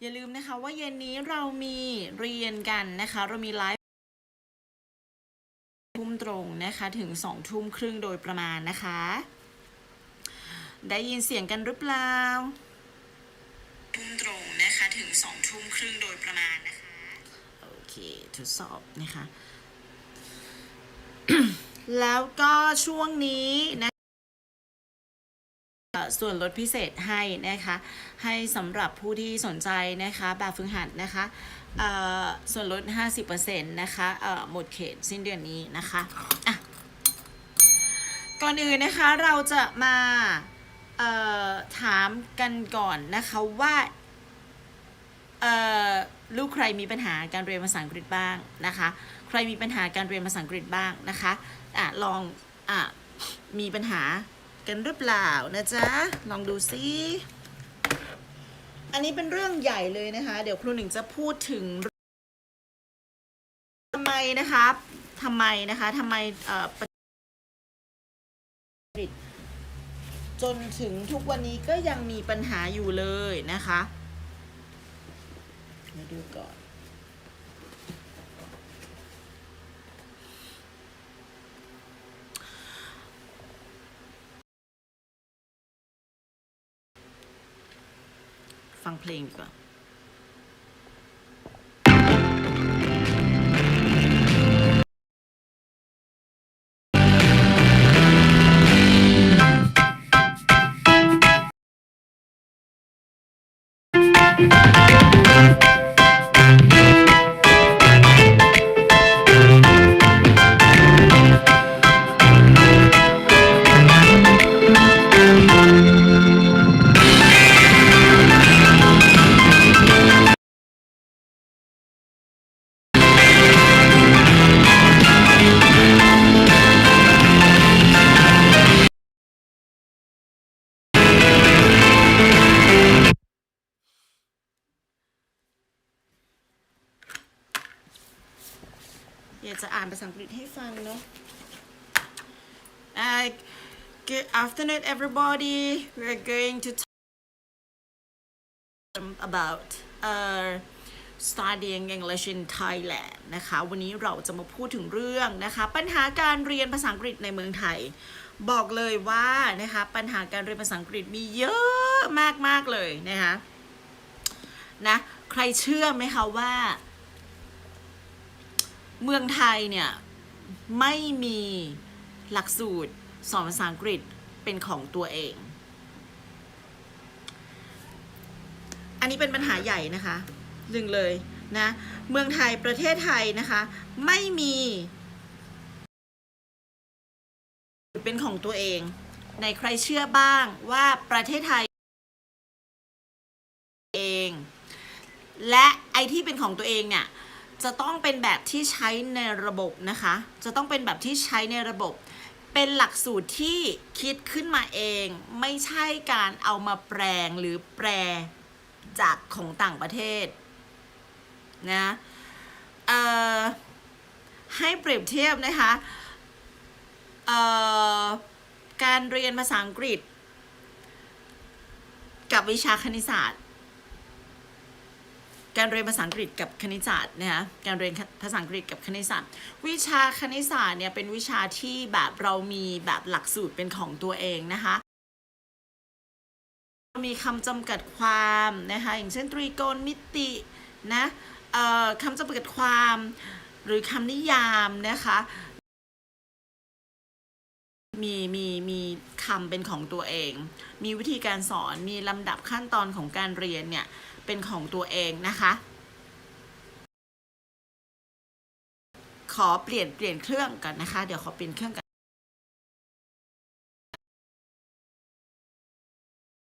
อย่าลืมนะคะว่าเย็นนี้เรามีเรียนกันนะคะ เรามีไลฟ์ทุ่มตรงนะคะถึงสองทุ่มครึ่งโดยประมาณนะคะ ได้ยินเสียงกันหรือเปล่าทุ่มตรงนะคะถึงสองทุ่มครึ่งโดยประมาณนะคะ โอเค ทดสอบนะคะ แล้วก็ช่วงนี้นะ ส่วนลดพิเศษให้นะคะ ให้สำหรับผู้ที่สนใจนะคะ แบบฝึกหัดนะคะส่วนลด 50%นะคะหมดเขตสิ้นเดือนนี้นะคะะก่อนอื่นนะคะเราจะมาถามกันก่อนนะคะว่าลูกใครมีปัญหาการเรียนภาษาอังกฤษบ้างนะคะ ใครมีปัญหาการเรียนภาษาอังกฤษบ้างนะคะอะลองอะมีปัญหา กันหรือเปล่านะจ๊ะ ลองดูซิอันนี้เป็นเรื่องใหญ่เลยนะคะ เดี๋ยวครูหนึ่งจะพูดถึงทำไมนะคะทำไมนะคะทำไมเอ่อจนถึงทุกวันนี้ก็ยังมีปัญหาอยู่เลยนะคะ มาดูก่อน ฟังเพลงดีกว่า อยากจะอ่านภาษาอังกฤษให้ฟังเนาะ Uh, good afternoon everybody we're going to talk about uh, studying English in Thailand นะคะ วันนี้เราจะมาพูดถึงเรื่องนะคะ ปัญหาการเรียนภาษาอังกฤษในเมืองไทย บอกเลยว่านะคะปัญหาการเรียนภาษาอังกฤษมีเยอะมากๆเลยนะคะนะใครเชื่อไหมคะว่า เมืองไทยเนี่ย ไม่มีหลักสูตรสอนภาษาอังกฤษเป็นของตัวเอง อันนี้เป็นปัญหาใหญ่นะคะหนึ่งเลยนะ เมืองไทยประเทศไทยนะคะ ไม่มีเป็นของตัวเอง ในใครเชื่อบ้างว่าประเทศไทยเอง และไอที่เป็นของตัวเองเนี่ย จะต้องเป็นแบบที่ใช้ในระบบนะคะ จะต้องเป็นแบบที่ใช้ในระบบ เป็นหลักสูตรที่คิดขึ้นมาเอง ไม่ใช่การเอามาแปลงหรือแปลจากของต่างประเทศนะเอ่อให้เปรียบเทียบนะคะเอ่อการเรียนภาษาอังกฤษ กับวิชาคณิตศาสตร์ การเรียนภาษาอังกฤษกับคณิตศาสตร์นะคะการเรียนภาษาอังกฤษกับคณิตศาสตร์ วิชาคณิตศาสตร์เนี่ยเป็นวิชาที่แบบเรามีแบบหลักสูตรเป็นของตัวเองนะคะมีคำจำกัดความนะคะอย่างเช่นตรีโกณมิตินะคำจำกัดความหรือคำนิยามนะคะมีมีมีคำเป็นของตัวเอง มีวิธีการสอนมีลำดับขั้นตอนของการเรียนเนี่ย เป็นของตัวเองนะคะ ขอเปลี่ยนเปลี่ยนเครื่องกันนะคะ เดี๋ยวขอเปลี่ยนเครื่องกัน